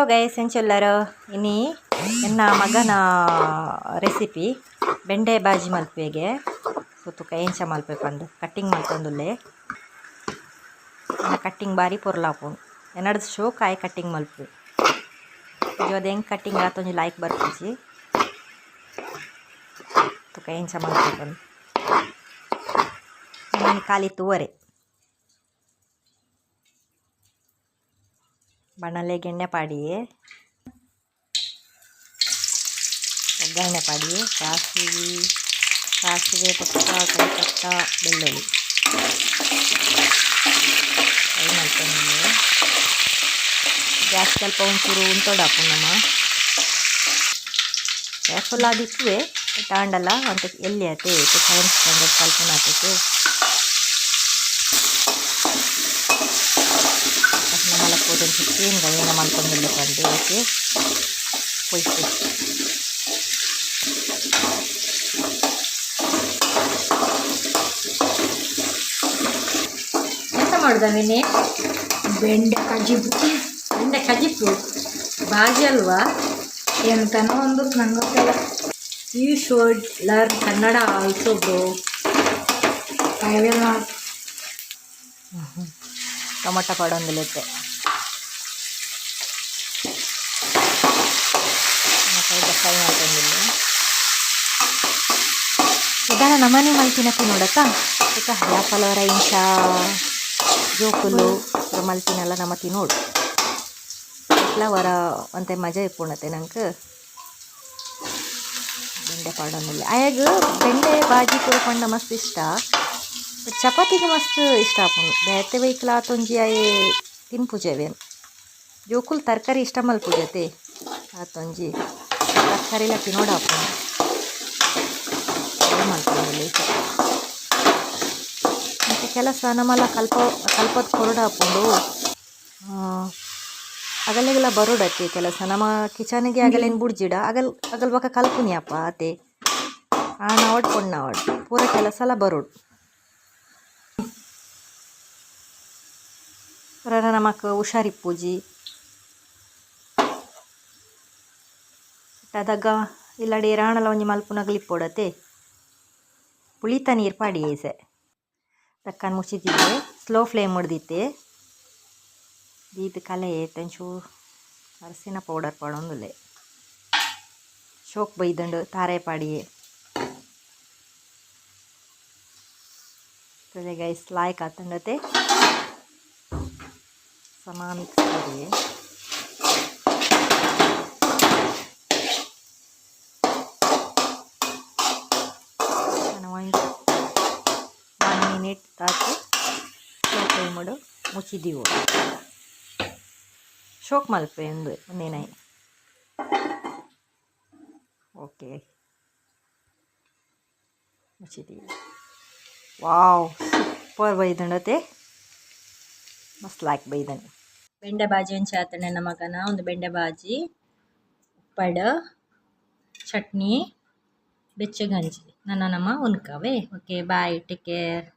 Hello guys ಎಂಚೆಲ್ಲರು ಇನ್ನಿ ನನ್ನ ಮಗನ recipe ಬೆಂಡೆ ಬಾಜಿ ಮಲ್ಪೆಗೆ ಸುತ್ತು ಎಂಚ ಮಲ್ಪೆ ಪಂದು. ಕಟ್ಟಿಂಗ್ ಮಲ್ಪೊಂದುಲ್ಲೆ. ಕಟ್ಟಿಂಗ್ ಬಾರಿ ಪೊರ್ಲಾಪುಂಡು ಎನ್ನಡ್ದು ಶೋ ಕಾಯಿ ಕಟ್ಟಿಂಗ್ ಮಲ್ಪೆ ಅದು ಹೆಂಗೆ ಕಟ್ಟಿಂಗ್ ಆತೊಂಜಿ ಲೈಕ್ ಬರ್ಪುಜಿ ತು ಪಂದು. ನಾನು ಖಾಲಿ ತೂವರೆ. ಬಣಲೆ ಗೆಣ್ಣೆ ಪಾಡಿ. ಒಗ್ಗರಣೆ ಪಾಡಿ. ಸಾಸಿವೆ ಸಾಸಿವೆ ಪುಟ್ಟ ಕರಿಪತ್ತ ಬೆಳ್ಳುಳ್ಳಿ. ಫ್ರೈ ಮಾಡ್ಕೊಂಡು ಗ್ಯಾಸ್ ಸ್ವಲ್ಪ ಒಂಚೂರು ಉಂಟೋಡಾಪು ನಮ್ಮ. ಕೇರ್ಫುಲ್ ಆದಿಕ್ಕುವೆ ತಾಂಡಲ್ಲ ಅಂತ ಎಲ್ಲಿ ಆತೆ ಸೈನ್ಸ್ ಸ್ಟ್ಯಾಂಡರ್ಡ್ ಕೂದಲು ಸುತ್ತೇನು ಗವೇನ ಮಾಡ್ಕೊಂಡಿಲ್ಲ ಬಂದು ಓಕೆ ಹೋಯ್ತು. ಎಂತ ಮಾಡುದ ವಿನಿ ಬೆಂಡೆ ಕಜಿಪು ಬೆಂಡೆ ಕಜಿಪು ಬಾಜಿ ಅಲ್ವಾ? ಎಂತನೋ ಒಂದು ನಂಗೆ ಗೊತ್ತಿಲ್ಲ you should learn Kannada also bro I will not tomato ಪಡೊಂದಿಲ್ಲತ್ತೆ tomato fry ಮಾಡ್ಕೊಂಡಿಲ್ಲ ಇದನ್ನ ನಮ್ಮನೆ ಮಲ್ತಿನಪ್ಪಿ ನೋಡತ್ತಾ? ಈಗ ಯಾಪಲವರ ಇಂಚ ಜೋಕುಲು ಮಲ್ತಿನೆಲ್ಲ ನಮ್ಮ ನೋಡು. ಇಟ್ಲ ವರ? ಒಂತೆ ಮಜಾ ಇಪ್ಪುಣತೆ ನಂಗೆ. ಬೆಂಡೆ ಪಾಡೊಂದಿಲ್ಲ ಆಯಾಗ ಬೆಂಡೆ ಬಾಜಿ ಕೂಡ ಪಂಡ ಮಸ್ತ್ ಇಷ್ಟ. ಬಟ್ ಚಪಾತಿಗೆ ಮಸ್ತ್ ಇಷ್ಟ ಆಪುಂಡು. ಬೇತೆ ಬೈಕ್ಲ ಆತೊಂಜಿ ಆಯೆ ತಿನ್ಪುಜೆವೇನು? ಜೋಕುಲ್ ತರಕಾರಿ ಇಷ್ಟ ಮಲ್ಪುಜತೆ ಆತೊಂಜಿ ತರಕಾರಿಲ ತಿನ್ನೋಡ ಆಪುಂಡು ಮಲ್ಪುಂಡಿಲ್ಲ ಈಚೆ ಮತ್ತು ಕೆಲಸ ನಮ್ಮಲ್ಲ ಕಲ್ಪ, ಕಲ್ಪದ ಕೊರಡ ಆಪುಂಡು ಅಗಲೆಗೆಲ್ಲ ಬರೋಡತ್ತೆ ಕೆಲಸ. ನಮ್ಮ ಕಿಚನಿಗೆ ಆಗಲೇನು ಬುಡ್ಜಿಡ. ಅಗಲ್ ಅಗಲ್ ಬಕ ಕಲ್ಪುನಿ ಅಪ್ಪ ಆತೆ ಆ ನಾವಡ್ ಕೊಂಡು ನಾವಡ್ ಪೂರ ಕೆಲಸ ಎಲ್ಲ ಬರೋಡು ರನ ನಮಕ್ ಹುಷಾರಿಪ್ಪುಜಿ దాదాగ ಇಲ್ಲಡೆ ರಾಣಲ ಒಂಜಿ మల్పున గ్లిప్పోడతే ಪುಳಿತ ನೀರು ತಕ್ಕನ್ ದಕ್ಕನ್ ಮುಚ್ಚಿದ್ದಿದ್ದೆ ಸ್ಲೋ ಫ್ಲೇಮ್ ಮುಡ್ದಿತ್ತೆ ದೀದ ಕಲೆ ಏತಂಚೂ ಅರಸಿನ ಪೌಡರ್ ಪಾಡೊಂದುಲೆ ಶೋಕ್ ಬೈದಂಡು ತಾರೆ ಪಾಡಿಯೇ. ತೊಲೆ ಗೈಸ್ ಲಾಯ್ಕ್ ಆತಂಡತೆ. ಸಮ ಮಿಕ್ಸ್ ಫ್ರೈ ಮಾಡು, ಮುಚ್ಚಿದ್ದೀವಿ ಶೋಕ್ ಮಲ್ಪೆ ಒಂದು ಒಂದೇನೈ ಓಕೆ. ಮುಚ್ಚಿದ್ದೀವಿ. ವಾವ್, ಸೂಪರ್ ಬೈದಂಡತೆ ಮಸ್ತ್ ಲಾಯ್ಕ್ ಬೈದನ್. ಬೆಂಡೆ ಬಾಜಿ ಒಂಚ ನಮ್ಮ ನಮಗನ ಒಂದು ಬೆಂಡೆ ಬಾಜಿ ಉಪ್ಪಡ, ಚಟ್ನಿ, ಬೆಚ್ಚಗಂಜಿ. ನನ್ನ ನಮ್ಮ ಉನ್ಕವೇ ಓಕೆ ಬಾಯ್ ಟೇಕ್ ಕೇರ್